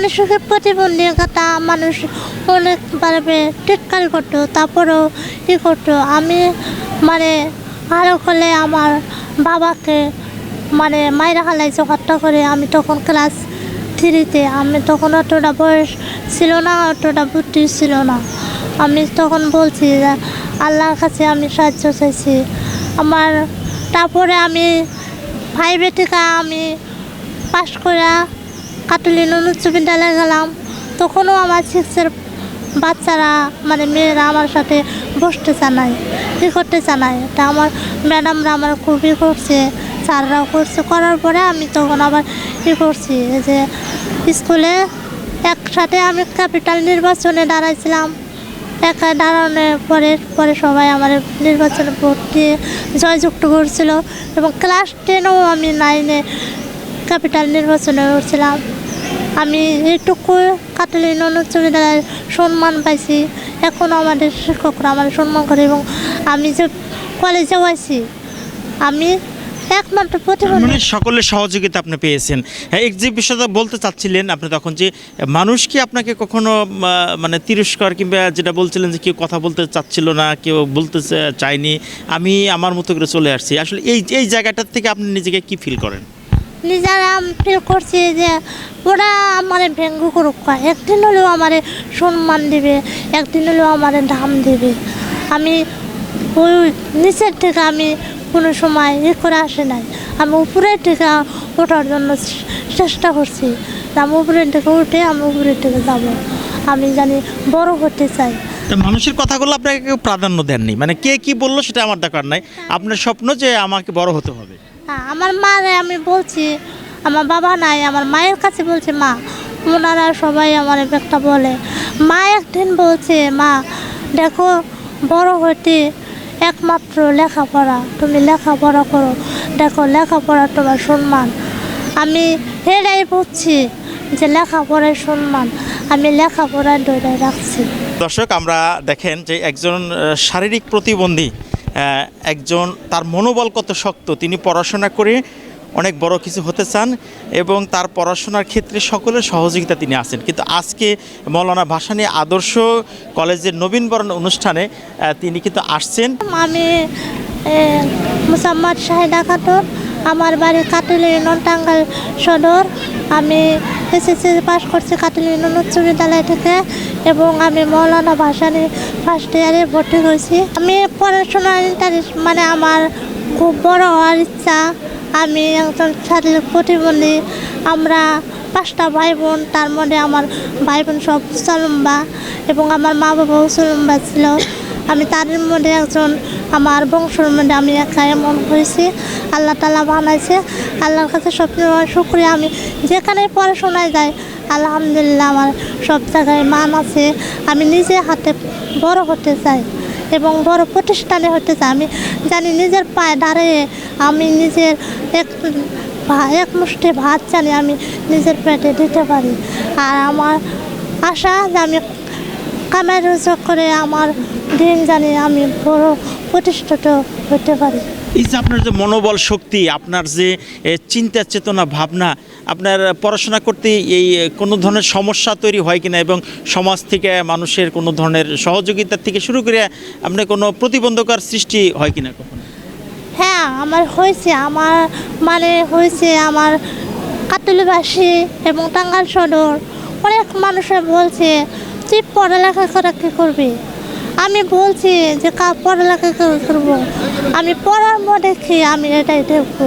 মানসিক প্রতিবন্ধকতা মানুষ অনেকভাবে টিটকারি করতো, তারপরেও কী করতো? আমি মানে আরও করলে আমার বাবাকে মানে মায়েরা হালাইছে হত্যা করে। আমি তখন ক্লাস থ্রিতে আমি তখন অতটা বয়স ছিল না, অতটা বুদ্ধি ছিল না। আমি তখন বলছি আল্লাহর কাছে আমি সাহায্য চাইছি। আমার তারপরে আমি ফাইভে থেকে আমি পাশ করে কাটলি উচ্চ বিদ্যালয়ে গেলাম। তখনও আমার সিক্সের বাচ্চারা মানে মেয়েরা আমার সাথে বসতে চানায় কী করতে চানায় তা আমার ম্যাডামরা আমার খুবই করছে, স্যাররাও করছে। করার পরে আমি তখন আবার ই করছি যে, স্কুলে একসাথে আমি ক্যাপিটাল নির্বাচনে দাঁড়াইছিলাম। একা দাঁড়ানোর পরে পরে সবাই আমার নির্বাচনে ভোট দিয়ে জয়যুক্ত করছিল এবং ক্লাস টেনেও আমি নাইনে ক্যাপিটাল নির্বাচনে উঠছিলাম। আমি এইটুকু কাটালিন উচ্চ বিদ্যালয়ের সম্মান পাইছি। এখনও আমাদের শিক্ষকরা আমার সম্মান করে এবং আমি যে কলেজে আছি আমি একমাত্র মানে সকলের সহযোগিতা আপনি পেয়েছেন। হ্যাঁ বলতে চাচ্ছিলেন আপনি তখন যে মানুষ কি আপনাকে কখনো মানে তিরস্কার কিংবা যেটা বলছিলেন যে কেউ কথা বলতে চাচ্ছিল না, কেউ বলতে চা- চায়নি, আমি আমার মতো করে চলে আসছি। আসলে এই এই জায়গাটার থেকে আপনি নিজেকে কি ফিল করেন? নিজেরা ফিল করছি যে ওরা আমার ব্যঙ্গ করুক। একদিন হলেও আমার সম্মান দিবে একদিন হলেও আমার দাম দিবে। আমি ওই নিচের থেকে আমি কোনো সময় ই করে আসে নাই। আমি উপরের থেকে ওঠার জন্য চেষ্টা করছি। আমি উপরের থেকে উঠে আমি উপরের থেকে যাব। আমি জানি বড় হতে চাই। মানুষের কথাগুলো আপনাকে কেউ প্রাধান্য দেননি। মানে কে কি বলল সেটা আমার দরকার নাই। আপনার স্বপ্ন যে আমাকে বড় হতে হবে। হ্যাঁ, আমার মারে আমি বলছি, আমার বাবা নাই, আমার মায়ের কাছে বলছি, মা ওনারা সবাই আমার একটা বলে। মা একদিন বলছে, মা, দেখো, বড় হতে একমাত্র লেখাপড়া, তুমি লেখাপড়া করো। দেখো, লেখাপড়া তোমার সম্মান। আমি এটাই বুঝছি যে লেখাপড়ায় সম্মান। আমি লেখাপড়ায় দৌড়ায় রাখছি। দর্শক, আমরা দেখেন যে একজন শারীরিক প্রতিবন্ধী একজন তার মনোবল কত শক্ত, তিনি পড়াশোনা করে অনেক বড় কিছু হতে চান এবং তার পড়াশোনার ক্ষেত্রে সকলের সহযোগিতা তিনি আছেন। কিন্তু আজকে মৌলানা ভাসানী আদর্শ কলেজের নবীনবরণ অনুষ্ঠানে তিনি কিন্তু আসছেন। আমি মুসাম্মদ শাহিদা খাতুন আমার বাড়ি ইউনিয়ন টাঙ্গাইল সদর। আমি এসএসসি পাস করছি ইউনিয়ন উচ্চ বিদ্যালয় থেকে এবং আমি মৌলানা ভাসানী ফার্স্ট ইয়ারে ভর্তি হয়েছি। আমি পড়াশোনার ইন্টারেস্ট মানে আমার খুব বড় হওয়ার ইচ্ছা। আমি একজন শারীরিক প্রতিবন্ধী। আমরা পাঁচটা ভাই বোন তার মধ্যে আমার ভাই বোন সব চলম্বা এবং আমার মা বাবাও চলম্বা ছিল। আমি তাদের মধ্যে একজন আমার বংশের মধ্যে আমি একা এমন হয়েছি আল্লাহ তালা বানাইছে। আল্লাহর কাছে সব শুক্রিয়া। আমি যেখানে পড়াশোনায় যাই আলহামদুলিল্লাহ আমার সব জায়গায় মান আছে। আমি নিজে হাতে বড় হতে চাই এবং বড় প্রতিষ্ঠানে হতে চাই। আমি জানি নিজের পায়ে দাঁড়িয়ে আমি নিজের এক এক মুষ্টি ভাত জানি আমি নিজের পেটে দিতে পারি। আর আমার আশা যে আমি রোজগার করে আমার দিন জানি আমি বড় প্রতিষ্ঠিত হতে পারি। এই যে আপনার যে মনোবল শক্তি আপনার যে চিন্তা চেতনা ভাবনা আপনার পড়াশোনা করতে এই কোনো ধরনের সমস্যা তৈরি হয় কিনা এবং সমাজ থেকে মানুষের কোনো ধরনের সহযোগিতা থেকে শুরু করে আপনার কোনো প্রতিবন্ধকার সৃষ্টি হয় কিনা কখনো? হ্যাঁ আমার হয়েছে আমার মানে হয়েছে আমার কাতুলিবাসী এবং টাঙ্গাল সদর। অনেক মানুষে বলছে তুই পড়ালেখা করা কি করবি? আমি বলছি যে কা পড়ালেখা করব? আমি পড়ার মধ্যে খেয়ে আমি এটাই দেখব।